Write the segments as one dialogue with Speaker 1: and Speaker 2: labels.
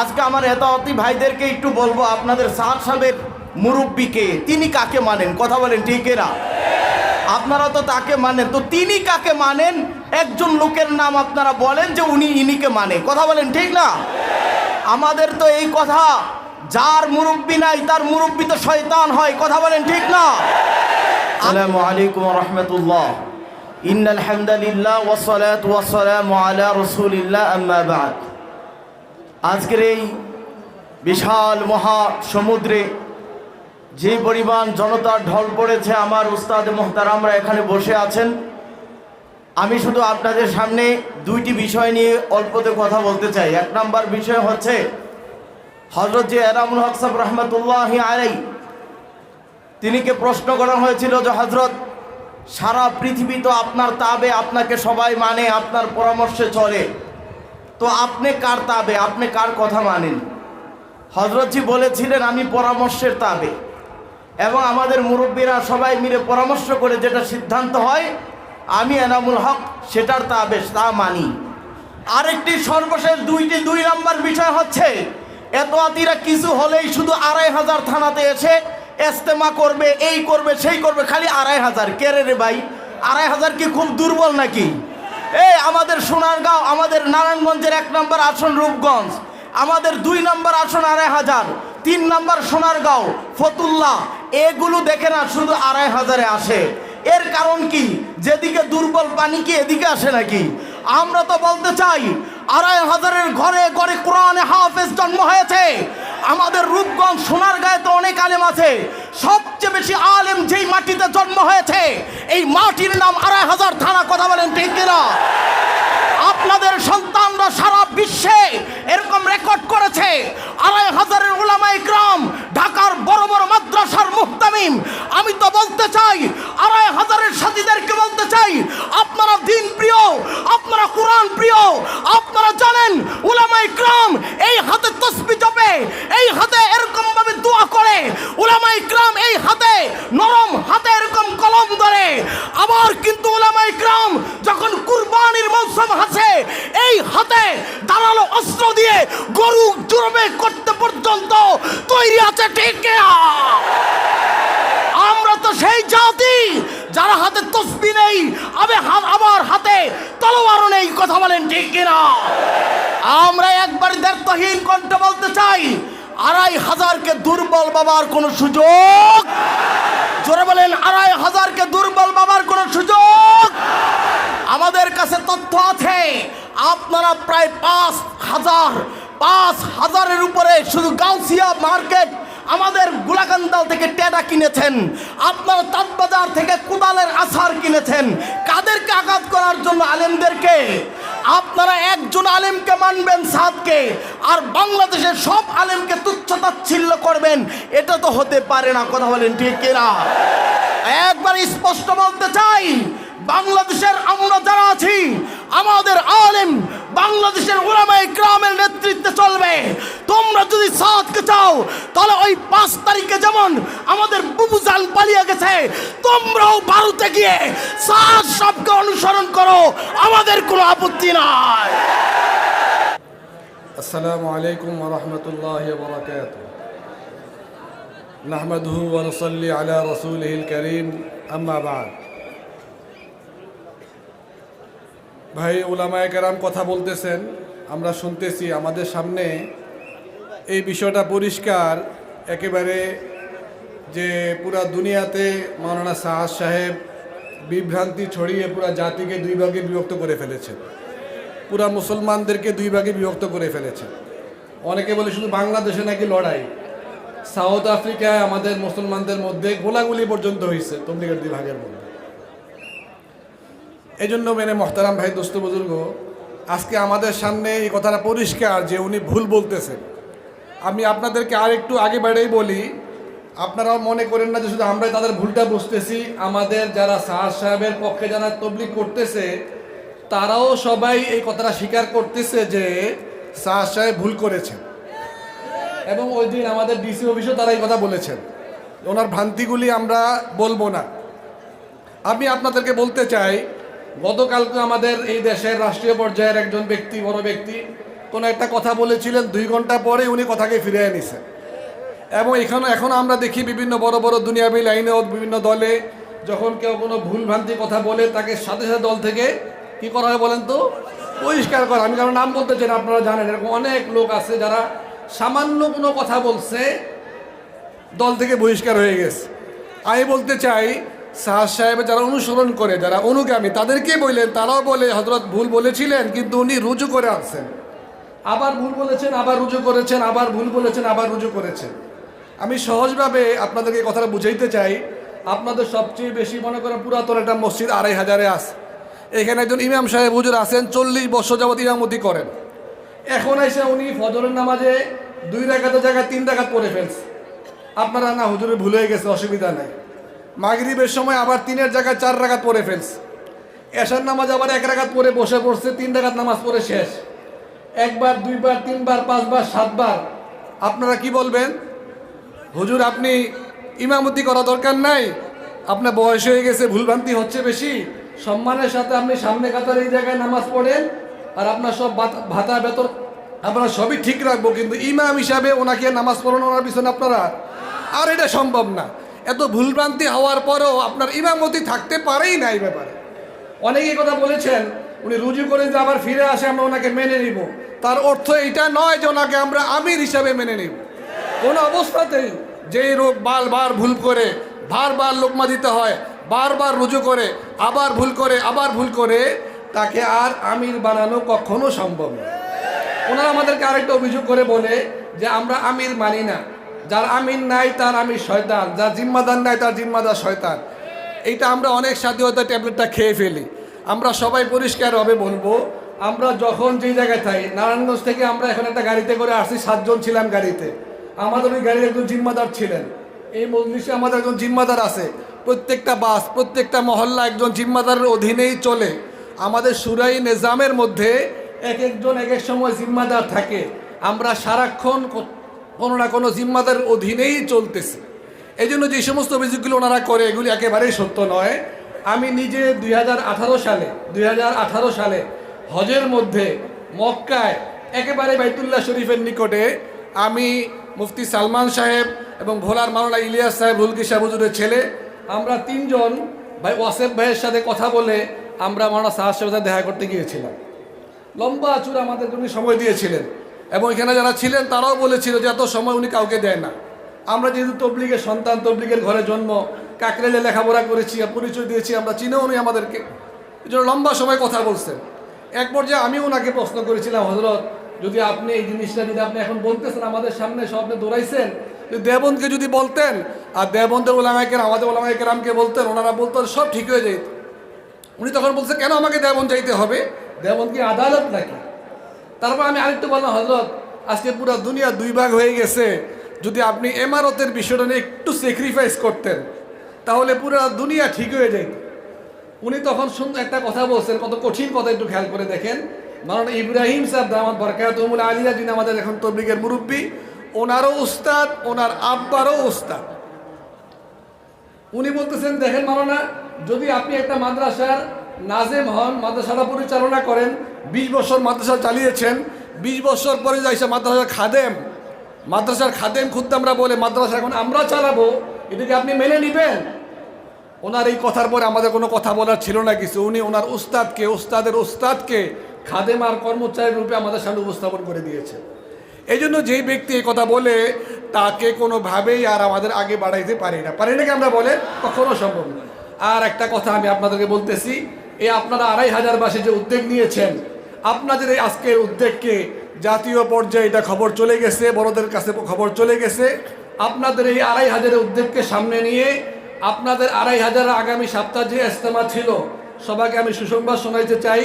Speaker 1: আজকে আমার এতাওয়াতি ভাইদেরকে একটু বলব আপনাদের সাত সাহেবের মুরব্বীকে তিনি কাকে মানেন? কথা বলেন ঠিক না? আপনারা তো তাকে মানেন। তো তিনি কাকে মানেন? একজন লোকের নাম আপনারা বলেন যে উনি ইনিকে মানে। কথা বলেন ঠিক না? আমাদের তো এই কথা যার মুরব্বী নাই তার মুরব্বী তো শয়তান হয়। কথা বলেন ঠিক না? আসসালামু আলাইকুম রহমতুল্লাহ। ইন আলহামদুলিল্লাহ ওয়াসসালাত ওয়াসসালামু আলা রাসূলিল্লাহ, আম্মা বাদ। আজকের এই বিশাল মহা সমুদ্রে যে পরিমাণ জনতার ঢল পড়েছে, আমার উস্তাদ মোহতারামরা এখানে বসে আছেন। আমি শুধু আপনাদের সামনে দুইটি বিষয় নিয়ে অল্পতে কথা বলতে চাই। এক নাম্বার বিষয় হচ্ছে হজরত যে এরামুল হক সাহেব রহমতুল্লাহ আলাই তিনিকে প্রশ্ন করা হয়েছিল যে হজরত সারা পৃথিবী তো আপনার তাবে, আপনাকে সবাই মানে আপনার পরামর্শে চলে। তো আপনি কার তাবে? আপনি কার কথা মানেন? হজরতজি বলেছিলেন, আমি পরামর্শের তাবে। এবং আমাদের মুরব্বীরা সবাই মিলে পরামর্শ করে যেটা সিদ্ধান্ত হয়, আমি এনামুল হক, সেটার তাবে, তা মানি। আরেকটি সর্বশেষ দুইটি দুই নম্বর বিষয় হচ্ছে এত আতিরা কিছু হলেই শুধু আড়াই হাজার থানাতে এসে এস্তেমা করবে, এই করবে, সেই করবে, খালি আড়াই হাজার। কেরে রে ভাই? আড়াই হাজার কি খুব দুর্বল নাকি? এই আমাদের সোনারগাঁও, আমাদের নারায়ণগঞ্জের এক নম্বর আসন রূপগঞ্জ, আমাদের দুই নম্বর আসন আড়াই হাজার, তিন নম্বর সোনারগাঁও ফতুল্লাহ এগুলো দেখে না শুধু আড়াই হাজারে আসে। এর কারণ কি? যেদিকে দুর্বল পানি কি এদিকে আসে নাকি? আমরা তো বলতে চাই, আড়াই হাজারের ঘরে ঘরে কোরআনে হাফেজ জন্ম হয়েছে। আমাদের রূপগঞ্জ সোনার গায়ে তো আলেম আছে। সবচেয়ে বেশি আলেম যেই মাটিতে জন্ম হয়েছে, এই মাটির নাম আড়াই হাজার থানা কথা বলেন, ঠিক কিনা? আপনাদের সন্তানরা সারা বিশ্বে এরকম রেকর্ড করেছে, আড়াই হাজারের ওলামা ইকরাম, ঢাকার বড় বড় মাদ্রাসার মুহতামিম। আমি তো বলতে চাই, আড়াই হাজারের সাথীদেরকে বলতে চাই, আপনারা দিন প্রিয়, আপনারা কোরআন প্রিয়, আপনারা জানেন উলামা ইকরাম এই হাতে তসবি জপে, এই হাতে এরকম দোয়া করে। উলামা ইকরাম এই হাতে, নরম হাতে এরকম কলম ধরে। আবার কিন্তু উলামা ইকরাম যখন কুরবানির মৌসুম আছে, এই হাতে দাঁড়াল অস্ত্র দিয়ে গরু জুরবে করতে পর্যন্ত তৈরি আছে ঠিক আমরা তো সেই জাতি যারা হাতে তসবি নেই, আবে আবার হাতে তলোয়ারও নেই, কথা বলেন ঠিক কিনা? আমরা একবার দায়িত্বহীন কণ্ঠ বলতে চাই আড়াই হাজারকে দুর্বল বাবার কোনো সুযোগ? জোরে বলেন, আড়াই হাজারকে দুর্বল বাবার কোনো সুযোগ? আমাদের কাছে তথ্য আছে, আপনারা প্রায় পাঁচ হাজার, পাঁচ হাজারের উপরে শুধু গাউসিয়া মার্কেট আমাদের গোলাকান্দাল থেকে টেডা কিনেছেন, আপনারা তাঁতবাজার থেকে কোদালের আছার কিনেছেন। কাদেরকে আঘাত করার জন্য আলেমদেরকে? আপনারা একজন আলেমকে মানবেন সাদকে, আর বাংলাদেশের সব আলেমকে তুচ্ছ তাচ্ছিল্য করবেন। এটা তো হতে পারে না, কথা বলেন ঠিক কিনা? একবার স্পষ্ট বলতে চাই, বাংলাদেশের আমরা যারা আছি, আমাদের আলেম বাংলাদেশের ওলামাই গ্রামের নেতৃত্বে চলবে তোমরা যদি সাথকে চাও তাহলে ওই পাঁচ তারিখে যেমন আমাদের বুবুজান পালিয়ে গেছে তোমরাও ভারতে গিয়ে সাত সবকে অনুসরণ করো আমাদের কোনো আপত্তি নাই
Speaker 2: السلام عليكم ورحمة الله وبركاته نحمده ونصلي على رسوله الكريم أما بعد ভাই, ওলামায় কেরাম কথা বলতেছেন, আমরা শুনতেছি, আমাদের সামনে এই বিষয়টা পরিষ্কার। একেবারে যে পুরা দুনিয়াতে মাওলানা সাহাজ সাহেব বিভ্রান্তি ছড়িয়ে পুরা জাতিকে দুই ভাগে বিভক্ত করে ফেলেছেন। পুরা মুসলমানদেরকে দুই ভাগে বিভক্ত করে ফেলেছে অনেকে বলে শুধু বাংলাদেশে নাকি লড়াই? সাউথ আফ্রিকায় আমাদের মুসলমানদের মধ্যে গোলাগুলি পর্যন্ত হয়েছে তবলিগের দুই ভাগের মধ্যে। এই জন্য মেনে মহতারাম ভাই, দোস্ত বুজুর্গ, আজকে আমাদের সামনে এই কথাটা পরিষ্কার যে উনি ভুল বলতেছেন। আমি আপনাদেরকে আর একটু আগে বেড়েই বলি, আপনারাও মনে করেন না যে শুধু আমরাই তাদের ভুলটা বুঝতেছি, আমাদের যারা সাহাজ সাহেবের পক্ষে যারা তবলিগ করতেছে, তারাও সবাই এই কথাটা স্বীকার করতেছে যে সাহাজ সাহেব ভুল করেছেন। এবং ওই দিন আমাদের ডিসি অফিসেও তারা এই কথা বলেছেন। ওনার ভ্রান্তিগুলি আমরা বলব না। আমি আপনাদেরকে বলতে চাই গতকালকে আমাদের এই দেশের রাষ্ট্রীয় পর্যায়ের একজন ব্যক্তি, বড় ব্যক্তি, কোনো একটা কথা বলেছিলেন, দুই ঘণ্টা পরে উনি কথাকে ফিরিয়ে নিছেন এবং এখানে এখন আমরা দেখি বিভিন্ন বড় বড় দুনিয়াবি লাইনে বিভিন্ন দলে যখন কেউ কোনো ভুলভ্রান্তি কথা বলে, তাকে সাথে সাথে দল থেকে কি করা হয় বলেন তো? পরিষ্কার করা। আমি কারণ নাম বলতে চাই আপনারা জানেন, এরকম অনেক লোক আছে যারা সামান্য কোনো কথা বলছে, দল থেকে বহিষ্কার হয়ে গেছে। আমি বলতে চাই সাহাজ সাহেব যারা অনুসরণ করে, যারা অনুগামী তাদেরকে বললেন, তারাও বলে হজরত ভুল বলেছিলেন, কিন্তু উনি রুজু করে আসছেন আবার ভুল বলেছেন, আবার রুজু করেছেন, আবার ভুল বলেছেন, আবার রুজু করেছেন। আমি সহজভাবে আপনাদেরকে কথাটা বুঝাইতে চাই, আপনাদের সবচেয়ে বেশি মনে করেন পুরাতন একটা মসজিদ আড়াই হাজারে আছে। এখানে একজন ইমাম সাহেব হুজুর আছেন, চল্লিশ বছর যাবত ইমামতি করেন। এখন এসে উনি ফজরের নামাজে দুই রাখাতের জায়গায় তিন রাখাত পড়ে ফেলছে। আপনারা না হুজুরে ভুলে গেছে, অসুবিধা নাই। মাগরিবের সময় আবার তিনের জায়গায় চার রাগাত পড়ে ফেলছে। এশার নামাজ আবার এক রাখাত পড়ে বসে পড়ছে, তিন রাখাত নামাজ পড়ে শেষ। একবার, দুইবার, তিনবার, পাঁচবার, সাতবার। আপনারা কি বলবেন? হুজুর, আপনি ইমামতি করা দরকার নাই? আপনার বয়স হয়ে গেছে, ভুলভ্রান্তি হচ্ছে বেশি। সম্মানের সাথে আপনি সামনে কাতার এই জায়গায় নামাজ পড়েন আর আপনার সব ভাতা, বেতন আপনারা সবই ঠিক রাখব, কিন্তু ইমাম হিসাবে ওনাকে নামাজ পড়ানো ওনার পিছনে আপনারা আর এটা সম্ভব না। এত ভুলভ্রান্তি হওয়ার পরেও আপনার ইমামতি থাকতে পারেই না এই ব্যাপারে। অনেকেই কথা বলেছেন, উনি রুজু করে যে আবার ফিরে আসে, আমরা ওনাকে মেনে নিব। তার অর্থ এটা নয় যে ওনাকে আমরা আমির হিসাবে মেনে নিব। কোনো অবস্থাতেই যেই রোগ বারবার ভুল করে, বারবার লোকমা দিতে হয়, বারবার রুজু করে, আবার ভুল করে, আবার ভুল করে, তাকে আর আমির বানানো কখনো সম্ভব না। ওনারা আমাদেরকে আরেকটা অভিযোগ করে বলে যে আমরা আমির মানি না। যার আমির নাই, তার আমির শয়তান। যার জিম্মাদার নাই, তার জিম্মাদার শয়তান। এইটা আমরা অনেক হয়তো ট্যাবলেটটা খেয়ে ফেলি। আমরা সবাই পরিষ্কারভাবে বলব, আমরা যখন যেই জায়গায় থাকি নারায়ণগঞ্জ থেকে আমরা এখন একটা গাড়িতে করে আসছি, সাতজন ছিলাম গাড়িতে। আমাদের ওই গাড়ির একজন জিম্মাদার ছিলেন। এই মজলিসে আমাদের একজন জিম্মাদার আছে। প্রত্যেকটা বাস, প্রত্যেকটা মহল্লা একজন জিম্মাদারের অধীনেই চলে। আমাদের সুরাই নিজামের মধ্যে এক একজন এক এক সময় জিম্মাদার থাকে। আমরা সারাক্ষণ কোনো না কোনো জিম্মাদার অধীনেই চলতেছে। এই জন্য যে সমস্ত অভিযোগগুলো ওনারা করে, এগুলি একেবারেই সত্য নয়। আমি নিজে দুই হাজার আঠারো সালে, দুই হাজার আঠারো সালে হজের মধ্যে মক্কায় একেবারে বাইতুল্লাহ শরীফের নিকটে আমি মুফতি সালমান সাহেব এবং ভোলার মাওলানা ইলিয়াস সাহেব, হুলকি সাহেব হুজুরের ছেলে, আমরা তিনজন ভাই ওয়াসেফ ভাইয়ের সাথে কথা বলে আমরা মাওলানা সাহার সাহেবের সাথে দেখা করতে গিয়েছিলাম। লম্বা চূড়া আমাদের উনি সময় দিয়েছিলেন। এবং এখানে যারা ছিলেন, তারাও বলেছিল যে এত সময় উনি কাউকে দেয় না। আমরা যেহেতু তবলিগের সন্তান, তবলিগের ঘরে জন্ম কাকরেলে লেখাপড়া করেছি পরিচয় দিয়েছি, আমরা চিনেও উনি আমাদেরকে। এই জন্য লম্বা সময় কথা বলছেন। এক পর্যায়ে আমি ওনাকে প্রশ্ন করেছিলাম হজরত যদি আপনি এই জিনিসটা যদি আপনি এখন বলতেছেন আমাদের সামনে স্বপ্নে দৌড়াইছেন? দেবনকে যদি বলতেন, আর দেবনদের ওলামাইকের আমাদের ওলামাইকের আমকে বলতেন, ওনারা বলতেন, সব ঠিক হয়ে যেত উনি তখন বলছে, কেন আমাকে দেবন যাইতে হবে? দেবন কি আদালত নাকি? তারপর আমি আরেকটু বললাম হজরত আজকে পুরো দুনিয়া দুই ভাগ হয়ে গেছে। যদি আপনি এমারতের বিষয়টা নিয়ে একটু স্যাক্রিফাইস করতেন, তাহলে পুরো দুনিয়া ঠিক হয়ে যেত। উনি তখন সুন্দর একটা কথা বলছেন, কত কঠিন কথা একটু খেয়াল করে দেখেন। মারানা ইব্রাহিম সাহেব দামাত বরকাতুমুল আলিয়া, যিনি আমাদের এখন তবলিগের মুরব্বী, ওনারও উস্তাদ, ওনার আব্বারও উস্তাদ। উনি বলতেছেন, দেখেন মারানা যদি আপনি একটা মাদ্রাসার নাজেম হন মাদ্রাসাটা পরিচালনা করেন, বিশ বছর মাদ্রাসা চালিয়েছেন, বিশ বছর পরে যাইছে মাদ্রাসার খাদেম। মাদ্রাসার খাদেম খুদ্দ আমরা বলে মাদ্রাসা এখন আমরা চালাবো, এটাকে আপনি মেনে নেবেন? ওনার এই কথার পরে আমাদের কোনো কথা বলার ছিল না কিছু। উনি ওনার উস্তাদকে, উস্তাদের উস্তাদকে খাদেম আর কর্মচারীর রূপে আমাদের সামনে উপস্থাপন করে দিয়েছে এই জন্য যেই ব্যক্তি এই কথা বলে, তাকে কোনোভাবেই আর আমাদের আগে বাড়াইতে পারি না। পারি নাকি আমরা বলে কখনো সম্ভব না। আর একটা কথা আমি আপনাদেরকে বলতেছি এই আপনারা আড়াই হাজার বাসে যে উদ্যোগ নিয়েছেন, আপনাদের এই আজকের উদ্যোগকে জাতীয় পর্যায়ে এটা খবর চলে গেছে, বড়দের কাছে খবর চলে গেছে। আপনাদের এই আড়াই হাজারের উদ্যোগকে সামনে নিয়ে আপনাদের আড়াই হাজার আগামী সপ্তাহ যে ইস্তেমা ছিল, সবাইকে আমি সুসংবাদ শোনাইতে চাই।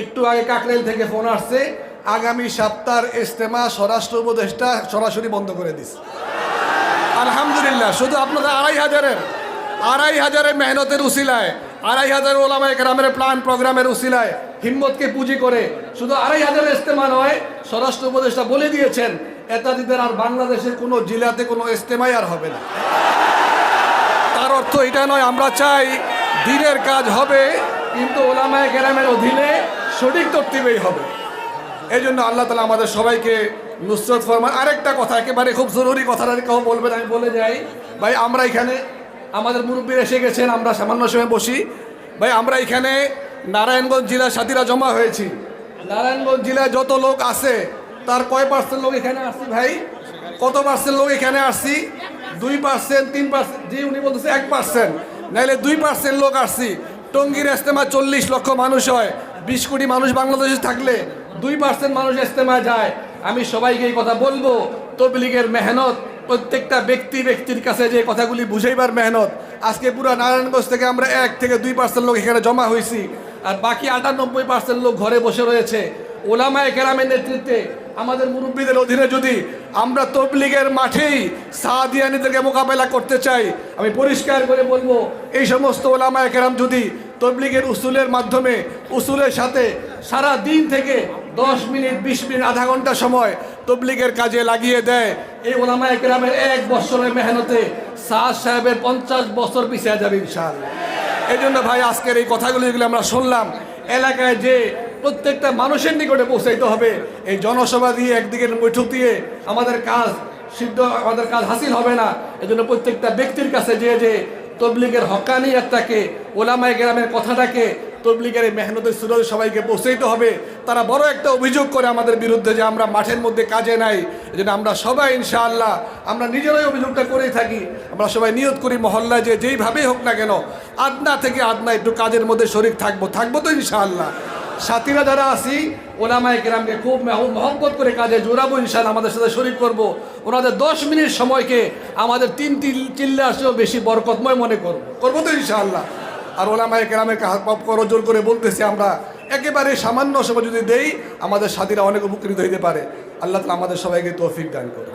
Speaker 2: একটু আগে কাকরেল থেকে ফোন আসছে, আগামী সপ্তাহের ইস্তেমা স্বরাষ্ট্র উপদেষ্টা সরাসরি বন্ধ করে দিস আলহামদুলিল্লাহ, শুধু আপনাদের আড়াই হাজারের আড়াই হাজারের মেহনতের উসিলায় আড়াই হাজার ওলামায় গ্রামের প্ল্যান প্রোগ্রামের উসিলায় হিম্মতকে পুঁজি করে শুধু আড়াই হাজারের ইস্তেমা নয়, স্বরাষ্ট্র উপদেষ্টা বলে দিয়েছেন, এতাদিদের আর বাংলাদেশের কোনো জেলাতে কোনো ইস্তেমাই আর হবে না। তার অর্থ এটা নয়, আমরা চাই দিনের কাজ হবে, কিন্তু ওলামায় কেরামের অধীনে সঠিক তর্তিবেই হবে। এই জন্য আল্লাহ তালা আমাদের সবাইকে নুসরত ফরমান আরেকটা কথা, একেবারে খুব জরুরি কথাটা কেউ বলবেন আমি বলে যাই। ভাই, আমরা এখানে আমাদের মুরব্বীর এসে গেছেন, আমরা সামান্য সময় বসি। ভাই, আমরা এখানে নারায়ণগঞ্জ জেলার সাথীরা জমা হয়েছি। নারায়ণগঞ্জ জেলায় যত লোক আছে, তার কয় পার্সেন্ট লোক এখানে আসছি ভাই? কত পার্সেন্ট লোক এখানে আসছি? দুই পার্সেন্ট, তিন পার্সেন্ট, যে উনি বলতেছে এক পার্সেন্ট। নাইলে দুই পার্সেন্ট লোক আসছি। টঙ্গীর ইস্তেমা চল্লিশ লক্ষ মানুষ হয়। বিশ কোটি মানুষ বাংলাদেশে থাকলে দুই পার্সেন্ট মানুষ ইস্তেমা যায়। আমি সবাইকে এই কথা বলব। তবলিগের মেহনত প্রত্যেকটা ব্যক্তি ব্যক্তির কাছে যে কথাগুলি বুঝাইবার মেহনত, আজকে পুরো নারায়ণগঞ্জ থেকে আমরা এক থেকে দুই পার্সেন্ট লোক এখানে জমা হয়েছি আর বাকি আটানব্বই পার্সেন্ট লোক ঘরে বসে রয়েছে। ওলামায় কেরামের নেতৃত্বে আমাদের মুরব্বীদের অধীনে যদি আমরা তবলিগের মাঠেই সাদিয়ানিদেরকে মোকাবেলা করতে চাই, আমি পরিষ্কার করে বলব, এই সমস্ত ওলামায় কেরাম যদি তবলিগের উসুলের মাধ্যমে, উসুলের সাথে সারা দিন থেকে দশ মিনিট, বিশ মিনিট, আধা ঘণ্টা সময় তবলিগের কাজে লাগিয়ে দেয়। এই ওলামায় কেরামের এক বছরের মেহনতে সাদ সাহেবের পঞ্চাশ বছর পিছিয়ে যাবে ইনশাআল্লাহ। এই জন্য ভাই, আজকের এই কথাগুলি যেগুলো আমরা শুনলাম, এলাকায় যে প্রত্যেকটা মানুষের নিকটে পৌঁছাইতে হবে, এই জনসভা দিয়ে একদিকে বৈঠক দিয়ে আমাদের কাজ সিদ্ধ, আমাদের কাজ হাসিল হবে না। এই জন্য প্রত্যেকটা ব্যক্তির কাছে যে যে তবলিগের হকানিয়াতটাকে ওলামায় গ্রামের কথাটাকে তবলিগের এই মেহনতের সুরজ সবাইকে পৌঁছাইতে হবে। তারা বড় একটা অভিযোগ করে আমাদের বিরুদ্ধে যে আমরা মাঠের মধ্যে কাজে নাই জন্য আমরা সবাই ইনশাআল্লাহ, আমরা নিজেরাই অভিযোগটা করেই থাকি। আমরা সবাই নিয়ত করি মহল্লায় যে যেইভাবেই হোক না কেন, আদনা থেকে আদনা একটু কাজের মধ্যে শরীর থাকব থাকব তো ইনশাআল্লাহ। সাথীরা যারা আছি, ওলামায় কেরামকে খুব মেহ- মহব্বত করে কাজে জোরাবো ইনশাল আমাদের সাথে শরীর করব। ওনাদের দশ মিনিট সময়কে আমাদের তিন তিন চিল্লা আসলেও বেশি বরকতময় মনে করব। করব তো ইনশাআল্লাহ। আর ওলামায় কেরামের করজোর করে বলতেছি আমরা, একেবারে সামান্য সময় যদি দেই, আমাদের সাথীরা অনেক উপকৃত হইতে পারে। আল্লাহ তালা আমাদের সবাইকে তৌফিক দান করে